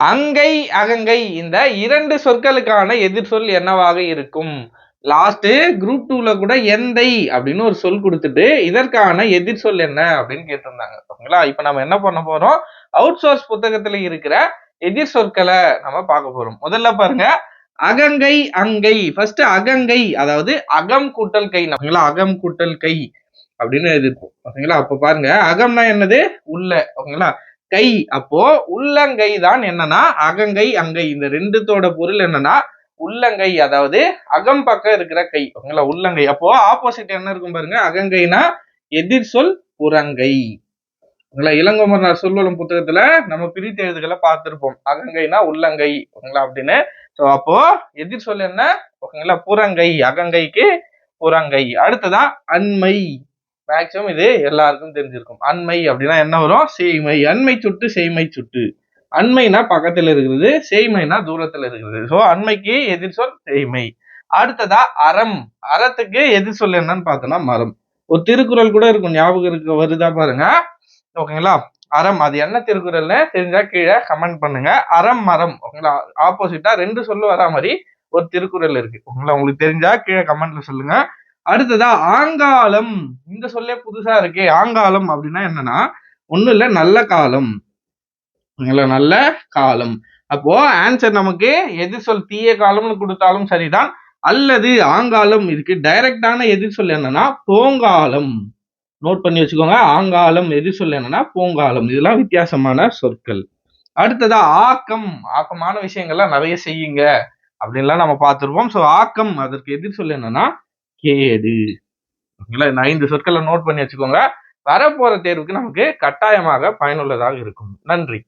அங்கை அகங்கை இந்த இரண்டு சொற்களுக்கான எதிர்சொல் என்னவாக இருக்கும்? லாஸ்ட் குரூப் டூல கூட எந்தை அப்படின்னு ஒரு சொல் கொடுத்துட்டு இதற்கான எதிர்சொல் என்ன அப்படின்னு கேட்டிருந்தாங்க. ஓகேங்களா? இப்ப நம்ம என்ன பண்ண போறோம்? அவுட் சோர்ஸ் புத்தகத்துல இருக்கிற எதிர் சொற்களை நம்ம பார்க்க போறோம். முதல்ல பாருங்க. அகங்கை அங்கை. ஃபர்ஸ்ட் அகங்கை அதாவது அகம் கூட்டல் கை. ஓகேங்களா? அகம் கூட்டல் கை அப்படின்னு எழுதிருப்போம். ஓகேங்களா? அப்ப பாருங்க. அகம்னா என்னது? உள்ள. ஓகேங்களா? கை. அப்போ உள்ளங்கை தான் என்னன்னா அகங்கை அங்கை. இந்த ரெண்டுத்தோட பொருள் என்னன்னா உள்ளங்கை அதாவது அகம் பக்கம் இருக்கிற கை. ஓகேங்களா உள்ளங்கை. அப்போ ஆப்போசிட் என்ன இருக்கும் பாருங்க? அகங்கைனா எதிர் சொல் புறங்கை ஓகேங்களா இளங்கோமர் சொல்வலம் புத்தகத்துல நம்ம பிரித்து எழுதுகளை பார்த்திருப்போம். அகங்கைனா உள்ளங்கை. ஓகேங்களா அப்படின்னு. ஸோ அப்போ எதிர் சொல் என்ன? ஓகேங்களா புறங்கை. அகங்கைக்கு புறங்கை. அடுத்ததான் அண்மை. மேக்சிமம் இது எல்லாருக்கும் தெரிஞ்சிருக்கும். அண்மை அப்படின்னா என்ன வரும்? செய்மை. அண்மை சுட்டு செய்மை சுட்டு. அண்மைனா பக்கத்துல இருக்கிறது செய்மைனா தூரத்துல இருக்கிறது. ஸோ அண்மைக்கு எதிர் சொல் செய்மை. அடுத்ததா அறம். அறத்துக்கு எதிர் சொல் என்னன்னு பார்த்தோம்னா மரம். ஒரு திருக்குறள் கூட இருக்கும் ஞாபகம் இருக்க வருதா பாருங்க. ஓகேங்களா? அறம். அது என்ன திருக்குறள்னு தெரிஞ்சா கீழே கமெண்ட் பண்ணுங்க. அறம் மரம். ஓகேங்களா? ஆப்போசிட்டா ரெண்டு சொல்லு வரா மாதிரி ஒரு திருக்குறள் இருக்கு. ஓகேங்களா? உங்களுக்கு தெரிஞ்சா கீழே கமெண்ட்ல சொல்லுங்க. அடுத்ததா ஆங்காலம் இந்த சொல்லே புதுசா இருக்கே. ஆங்காலம் அப்படின்னா என்னன்னா ஒண்ணும் இல்ல நல்ல காலம். நல்ல காலம். அப்போ ஆன்சர் நமக்கு எதிர் சொல் தீய காலம்னு கொடுத்தாலும் சரிதான். அல்லது ஆங்காலம் இதுக்கு டைரக்டான எதிர் சொல் என்னன்னா போங்காலம். நோட் பண்ணி வச்சுக்கோங்க. ஆங்காலம் எதிர் சொல் என்னன்னா போங்காலம். இதெல்லாம் வித்தியாசமான சொற்கள். அடுத்ததா ஆக்கம். ஆக்கமான விஷயங்கள்லாம் நிறைய செய்யுங்க. அப்படின்லாம் நம்ம பார்த்துருப்போம். ஸோ ஆக்கம் அதற்கு எதிர் சொல் என்னன்னா கேடு. ஓகேங்களா? இந்த ஐந்து சொற்களை நோட் பண்ணி வச்சுக்கோங்க. வரப்போற தேர்வுக்கு நமக்கு கட்டாயமாக பயனுள்ளதாக இருக்கும். நன்றி.